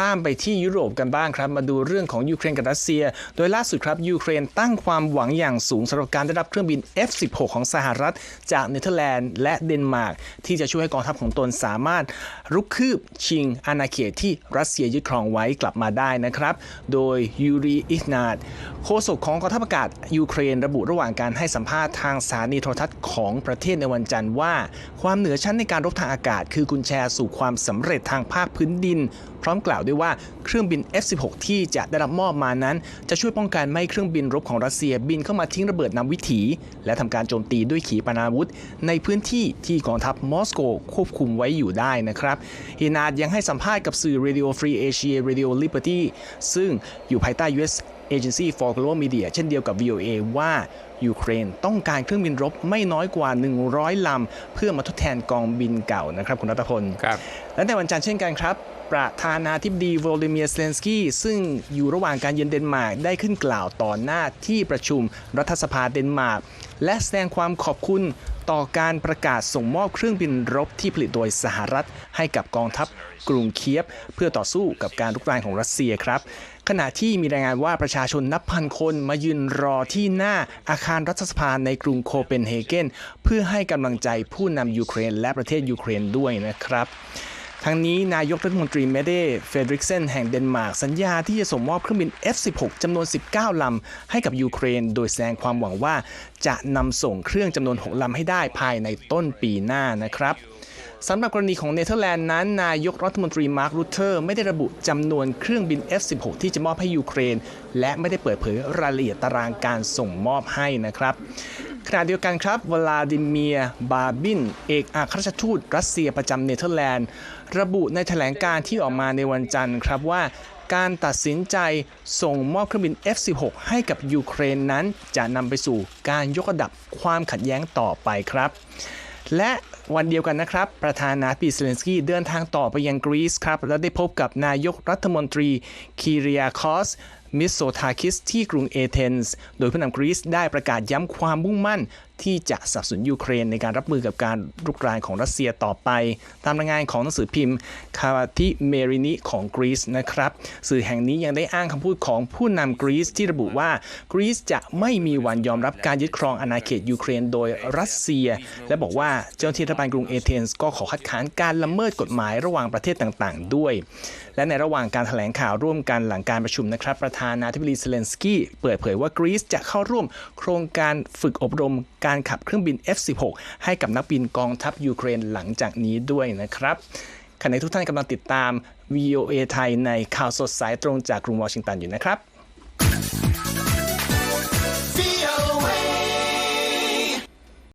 ข้ามไปที่ยุโรปกันบ้างครับ มาดูเรื่องของยูเครนกับรัสเซีย โดยล่าสุดครับยูเครนตั้งความหวังอย่างสูงสำหรับการได้รับเครื่องบิน F-16 ของสหรัฐ จากเนเธอร์แลนด์และเดนมาร์กที่จะช่วยให้กองทัพของตนสามารถรุกคืบชิงอาณาเขตที่รัสเซียยึดครองไว้กลับมาได้นะครับ โดยยูรีอิกนาดโฆษกของกองทัพอากาศยูเครนระบุระหว่างการให้สัมภาษณ์ทางสถานีโทรทัศน์ของประเทศในวันจันทร์ว่า ความเหนือชั้นในการรบทางอากาศ คือกุญแจสู่ความสำเร็จทางภาคพื้นดิน พร้อมกล่าวด้วยว่าเครื่องบิน F-16 ที่จะได้รับมอบมานั้น จะช่วยป้องกันไม่ให้เครื่องบินรบของรัสเซียบินเข้ามาทิ้งระเบิดนำวิถี และทำการโจมตีด้วยขีปนาวุธ ในพื้นที่ที่กองทัพมอสโกควบคุมไว้อยู่ได้นะครับฮินาดยังให้สัมภาษณ์กับสื่อ Radio Free Asia Radio Liberty ซึ่งอยู่ภายใต้ US Agency for Global Media เช่นเดียวกับ VOA ว่ายูเครนต้องการเครื่องบินรบไม่น้อยกว่า 100 ลำ เพื่อมาทดแทนกองบินเก่านะครับ คุณรัตพลครับและในวันจันทร์เช่นกันครับ ประธานาธิบดีโวลดิเมียร์เซเลนสกี้ซึ่งอยู่ระหว่างการเยือนเดนมาร์กได้ขึ้นกล่าวต่อหน้าที่ประชุมรัฐสภาเดนมาร์กและแสดงความขอบคุณต่อการประกาศส่งมอบเครื่องบินรบที่ผลิตโดยสหรัฐให้กับกองทัพกรุงเคียฟเพื่อต่อสู้กับการรุกรานของรัสเซียครับ ขณะที่มีรายงานว่าประชาชนนับพันคนมายืนรอที่หน้าอาคารรัฐสภาในกรุงโคเปนเฮเกนเพื่อให้กำลังใจผู้นำยูเครน และประเทศยูเครนด้วยนะครับทั้งนี้นายกรัฐมนตรีเมเดเฟดริกเซนแห่งเดนมาร์กสัญญาที่จะส่งมอบเครื่องบิน F-16 จำนวน 19 ลำ ให้กับยูเครน โดยแสดงความหวังว่าจะนำส่งเครื่องจำนวน 6 ลำให้ได้ภายในต้นปีหน้านะครับ สำหรับกรณีของเนเธอร์แลนด์นั้น นายกรัฐมนตรีมาร์ครูเตอร์ไม่ได้ระบุจำนวนเครื่องบิน F-16 ที่จะมอบให้ยูเครน และไม่ได้เปิดเผยรายละเอียดตารางการส่งมอบให้นะครับขณะเดียวกันครับวลาดิเมียร์บาบิน เอกอัครราชทูตรัสเซียประจำเนเธอร์แลนด์ ระบุในแถลงการที่ออกมาในวันจันทร์ครับว่าการตัดสินใจส่งมอบเครื่องบิน F-16 ให้กับยูเครนนั้น จะนำไปสู่การยกระดับความขัดแย้งต่อไปครับ และ วันเดียวกันนะครับ ประธานาธิบดีเซเลนสกี้เดินทางต่อไปยังกรีซครับ และได้พบกับนายกรัฐมนตรีคีเรียคอสมิสโซทาคิสที่กรุงเอเธนส์ โดยผู้นำกรีซได้ประกาศย้ำความมุ่งมั่น ที่จะสนับสนุนยูเครนในการรับมือกับการรุกรานของรัสเซียต่อไป ตามรายงานของหนังสือพิมพ์คาวาติเมรินิของกรีซนะครับ สื่อแห่งนี้ยังได้อ้างคำพูดของผู้นำกรีซที่ระบุว่ากรีซจะไม่มีวันยอมรับการยึดครองอาณาเขตยูเครนโดยรัสเซีย และบอกว่าเจ้าหน้าที่รัฐบาลกรุงเอเธนส์ก็ขอคัดค้านการละเมิดกฎหมายระหว่างประเทศต่างๆ ด้วย และในระหว่างการแถลงข่าวร่วมกันหลังการประชุมนะครับ ประธานาธิบดีเซเลนสกี้เปิดเผยว่ากรีซจะเข้าร่วมโครงการฝึกอบรมการขับเครื่องบิน F-16 ให้กับนักบินกองทัพยูเครนหลังจากนี้ด้วยนะครับขณะที่ทุกท่านกำลังติดตาม VOA ไทยในข่าวสดสายตรงจากกรุงวอชิงตันอยู่นะครับ